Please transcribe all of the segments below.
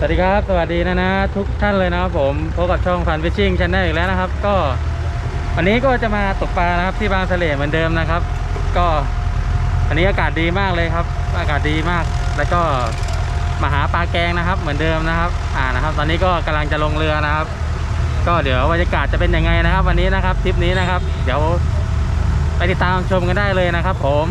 สวัสดีครับ สวัสดีนะนะทุกท่านเลยนะครับผมพบกับช่องฟันฟิชชิ่งชแนลอีกแล้วนะครับ ก็วันนี้ก็จะมาตกปลานะครับที่บางเสล่เหมือนเดิมนะครับ ก็อันนี้อากาศดีมากเลยครับ อากาศดีมาก แล้วก็มาหาปลาแกงนะครับ เหมือนเดิมนะครับ อ่านะครับ ตอนนี้ก็กำลังจะลงเรือนะครับ ก็เดี๋ยวบรรยากาศจะเป็นยังไงนะครับ วันนี้นะครับทริปนี้นะครับ เดี๋ยวไปติดตามชมกันได้เลยนะครับ ผม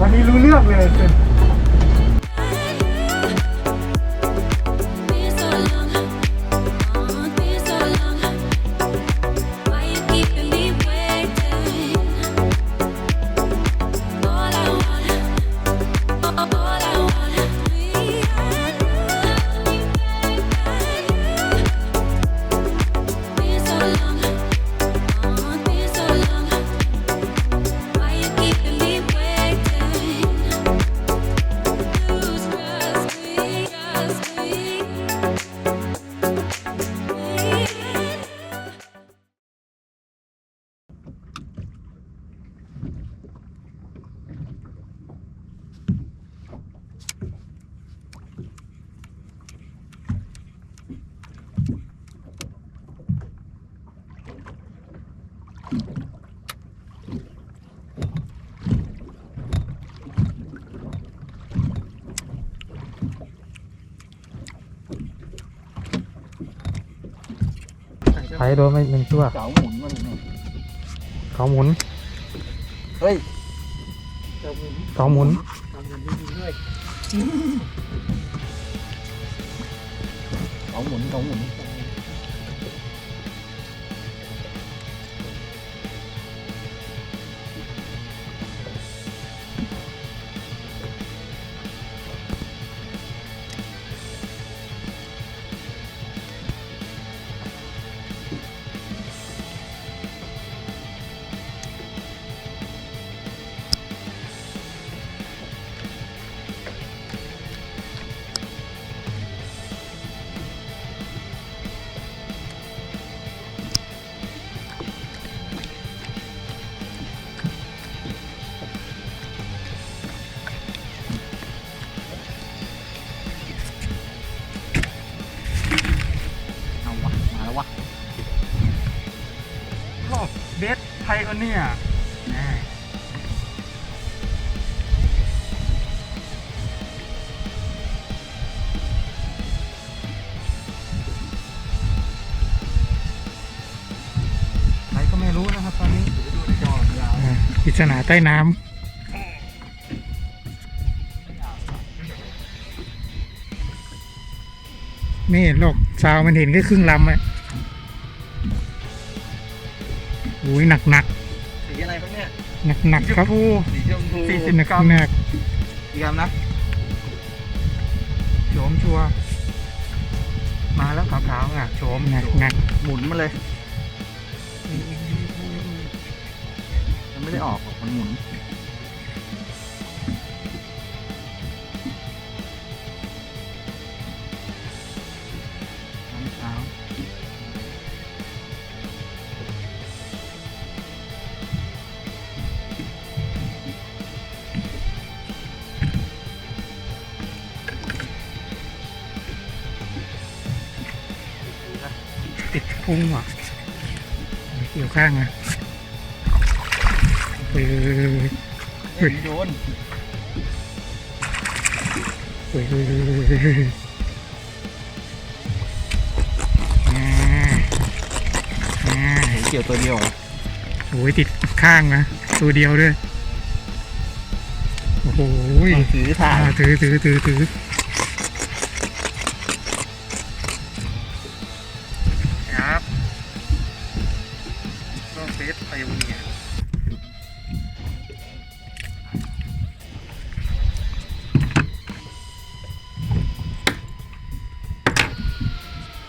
วันนี้รู้เรื่องเลย ไถโดนไปหนึ่งตัว เสาหมุนมันเนี่ยเขาหมุน เฮ้ยเสาหมุนเขาหมุนทำอย่างนี้ด้วยเสาหมุนเสาหมุน สไทยคนเนี่ยใครก็ไม่รู้นะครับตอนนี้ดูในจอยาปริศนาใต้น้ำ ไม่เห็นหรอกซาวมันเห็นแค่ครึ่งลำอะอุ้ยหนักหนัก ครับเนี่ยหนักหนักๆครับสีชมพูสี่สิบหนักหนักกี่กรัมนะโฉมชัวร์มาแล้วขาวๆอะโฉมหนักหนักหมุนมาเลยมันไม่ได้ออกหรอกมันหมุนน้ ติดพุงอะเกี่ยวข้างอะเออเฮ้ยโดนเอออ่าอ่าเห็นเกี่ยวตัวเดียวเหรอโอ้ยติดข้างนะตัวเดียวด้วย โอ้โหถือถ่าอ่ายถือถือถือถือ เบสไพโอเนีย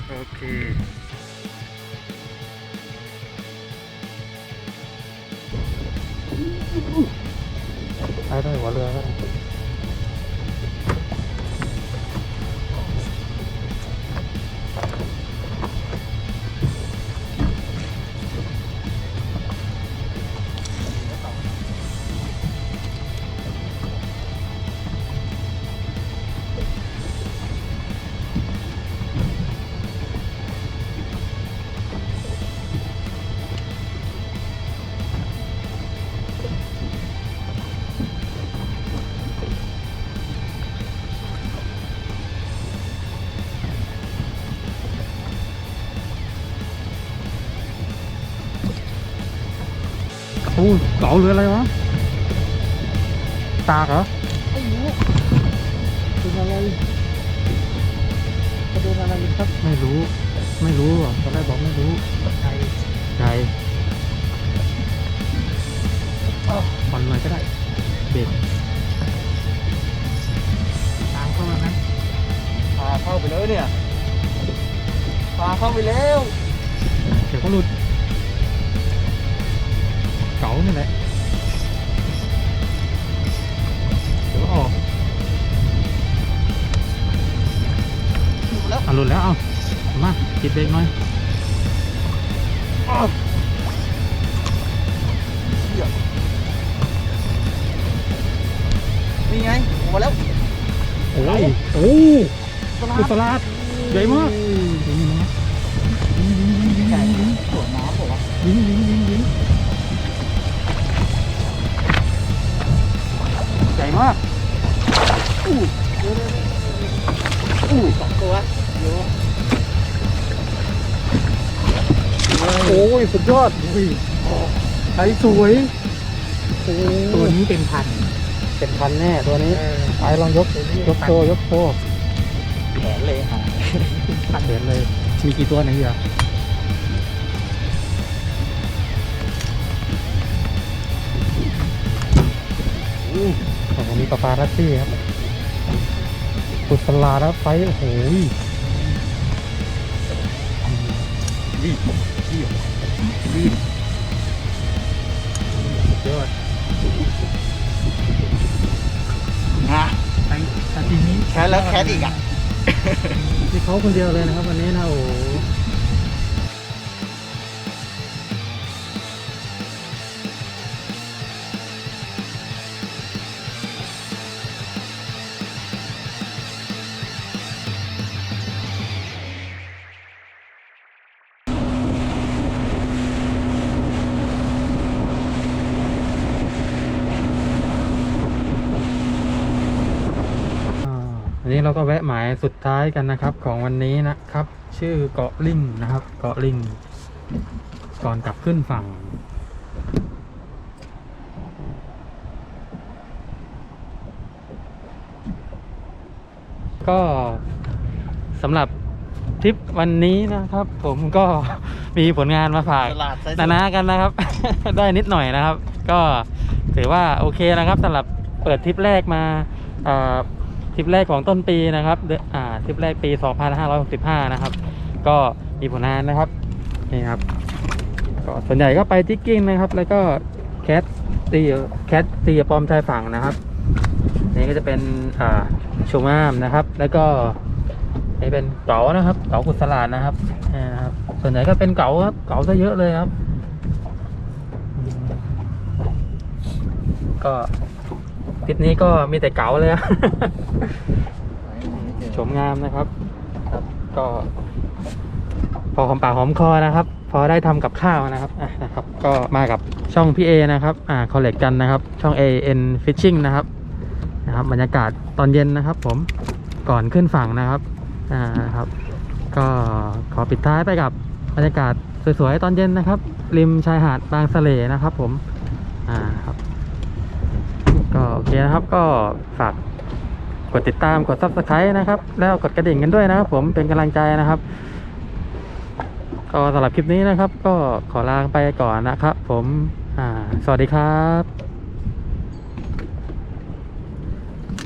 โอเคไปได้หัวเรือ โอ้เก๋าเรืออะไรวะ ตากเหรอไม่รู้เป็นอะไรจะโดนอะไรครับ ไม่รู้ ไม่รู้อะตอนแรกบอกไม่รู้ไทย มาติดเบรกหน่อยนี่ไงออกมาแล้วโอ้ยโอ้กุศลาดใหญ่มากยิงนะใหญ่สวนน้ำบอกว่ายิงยิงยิงยิงใหญ่มากอู้สองตัวเยอะ ยสุดยอดอุ้ยไทยสวยโอ้ตัวนี้เป็นพันเป็นพันแน่ตัวนี้ไอ้ลองยกยกโชว์ยกโชว์แขนเลยหาเห็นเลย มีกี่ตัวในเรืออู้แต่วันนี้ปลาปลารัสซี่ครับกุศลาแล้วไฟโอ้โห ยดีดีดีสุดยอดฮะไอ้ซาซิมิแคสแล้วแคสอีกอะนี่เขาคนเดียวเลยนะครับวันนี้นะโอ้ นนี้เราก็แวะหมายสุดท้ายกันนะครับ ของวันนี้นะครับ ชื่อเกาะลิงนะครับ เกาะลิง ก่อนกลับขึ้นฝั่ง ก็สำหรับทริปวันนี้นะครับ ผมก็มีผลงานมาฝากตลาดไซส์นานากันนะครับ ได้นิดหน่อยนะครับ ก็ถือว่าโอเคนะครับสำหรับเปิดทริปแรกมาอ่า ทริปแรกของต้นปีนะครับเอนอ่าทริปแรกปี 2565 นะครับ ก็มีผลงานนะครับนี่ครับก็ส่วนใหญ่ก็ไปทิกกิ้งนะครับ แล้วก็แคทตีแคทตีปลอมชายฝั่งนะครับ นี่ก็จะเป็นอ่าชูมามนะครับ แล้วก็นี่เป็นเก๋านะครับเก๋ากุศลานะครับนี่นะครับ ส่วนใหญ่ก็เป็นเก๋าครับเก๋าซะเยอะเลยครับ ก็ ทริปนี้ก็มีแต่เก๋าเลยชมงามนะครับ ครับ ก็ พอหอมปากหอมคอนะครับ พอได้ทำกับข้าวนะครับอะนะครับ ก็มากับช่องพี่เอนะครับ อ่าคอลเลกกันนะครับ ช่อง AN Fishing นะครับ นะครับ บรรยากาศตอนเย็นนะครับ ผม ก่อนขึ้นฝั่งนะครับ อ่านะครับ ก็ขอปิดท้ายไปกับบรรยากาศสวยๆตอนเย็นนะครับ ริมชายหาดบางสะเลนะครับ ผม อ่าครับ ก็โอเคนะครับก็ฝากกดติดตามกด subscribe นะครับ แล้วกดกระดิ่งกันด้วยนะครับ ผมเป็นกำลังใจนะครับ ก็สำหรับคลิปนี้นะครับ ก็ขอลาไปก่อนนะครับ ผมสวัสดีครับ